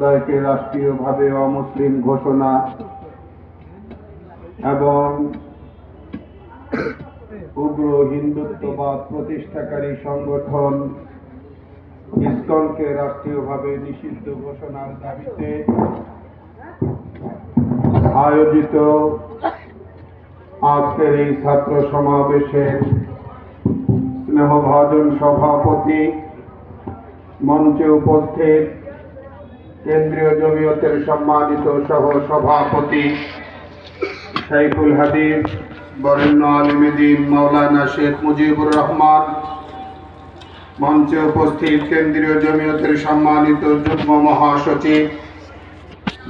সম্প্রদায়কে রাষ্ট্রীয়ভাবে অমুসলিম ঘোষণা এবং উগ্র হিন্দুত্ববাদ প্রতিষ্ঠাকারী সংগঠন ইসকনকে রাষ্ট্রীয়ভাবে নিষিদ্ধ ঘোষণার দাবিতে আয়োজিত আজকের এই ছাত্র সমাবেশে স্নেহভাজন সভাপতি মঞ্চে উপস্থিত কেন্দ্রীয় জমিয়তের সম্মানিত সহ সভাপতি শাইখুল হাদিস, বরেণ্য আলমেদিন মাওলানা শেখ মুজিবুর রহমান মঞ্চে উপস্থিত কেন্দ্রীয় জমিয়তের সম্মানিত যুগ্ম মহাসচিব,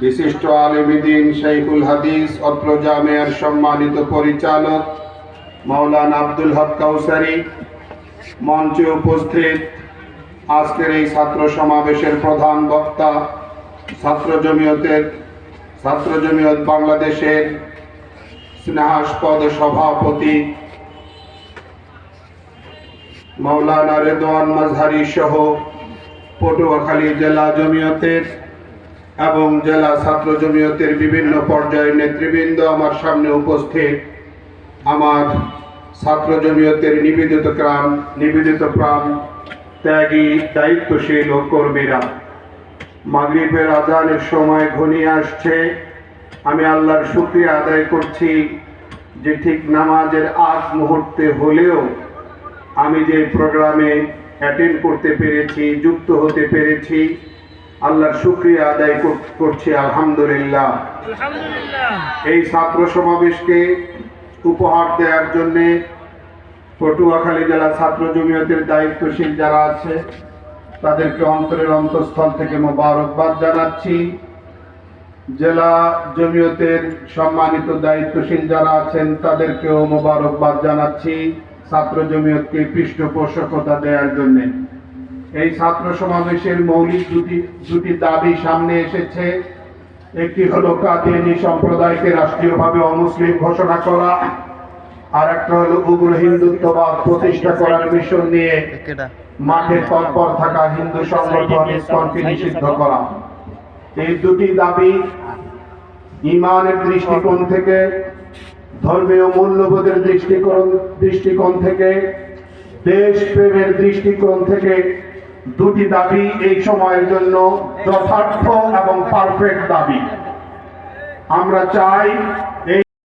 বিশিষ্ট আলমেদিন শাইখুল হাদিস, অত্র জামেয়ার সম্মানিত পরিচালক মাওলানা আব্দুল হক কাউসারি মঞ্চে উপস্থিত আজকের এই ছাত্র সমাবেশের প্রধান বক্তা ছাত্র জমিয়তের, ছাত্র জমিয়ত বাংলাদেশের স্নেহাস্পদ সভাপতি মাওলানা রেদওয়ান মাজহারি সহ পটুয়াখালী জেলা জমিয়তের এবং জেলা ছাত্র জমিয়তের বিভিন্ন পর্যায়ের নেতৃবৃন্দ আমার সামনে উপস্থিত। আমার ছাত্র জমিয়তের নিবেদিত প্রাণ নিবেদিত প্রাণ, ত্যাগী, দায়িত্বশীল ও কর্মীরা। মাগরিবের আজানের সময় ঘনিয়ে আসছে। আমি আল্লাহর শুক্রিয়া আদায় করছি যে ঠিক নামাজের আগ মুহূর্তে হলেও আমি যে প্রোগ্রামে অ্যাটেন্ড করতে পেরেছি যুক্ত হতে পেরেছি আল্লাহর শুক্রিয়া আদায় কর- করছি আলহামদুলিল্লাহ। এই ছাত্র সমাবেশকে উপহার দেওয়ার জন্যে পটুয়াখালী জেলা ছাত্র জমিয়তের দায়িত্বশীল যারা আছে তাদেরকে অন্তরের অন্তঃস্থল থেকে মোবারকবাদ জানাচ্ছি। জেলা জমিয়তের সম্মানিত দায়িত্বশীল যারা আছেন, তাদেরকেও মোবারকবাদ জানাচ্ছি ছাত্র জমিয়তকে পৃষ্ঠপোষকতা দেওয়ার জন্য। এই ছাত্র সমাবেশের মৌলিক দুটি দুটি দাবি সামনে এসেছে। একটি হলো কাদিয়ানি সম্প্রদায়কে রাষ্ট্রীয়ভাবে অমুসলিম ঘোষণা করা আর একটা হলো উগ্র হিন্দুত্ববাদ প্রতিষ্ঠা করার মিশন নিয়ে। মাঠে তৎপর থাকা হিন্দু সংগঠন নিষিদ্ধ করা। এই দুটি দাবি ইমানের দৃষ্টিকোণ থেকে, ধর্মীয় মূল্যবোধের দৃষ্টিকোণ দৃষ্টিকোণ থেকে, দেশপ্রেমের দৃষ্টিকোণ থেকে দুটি দাবি এই সময়ের জন্য যথার্থ এবং পারফেক্ট দাবি। আমরা চাই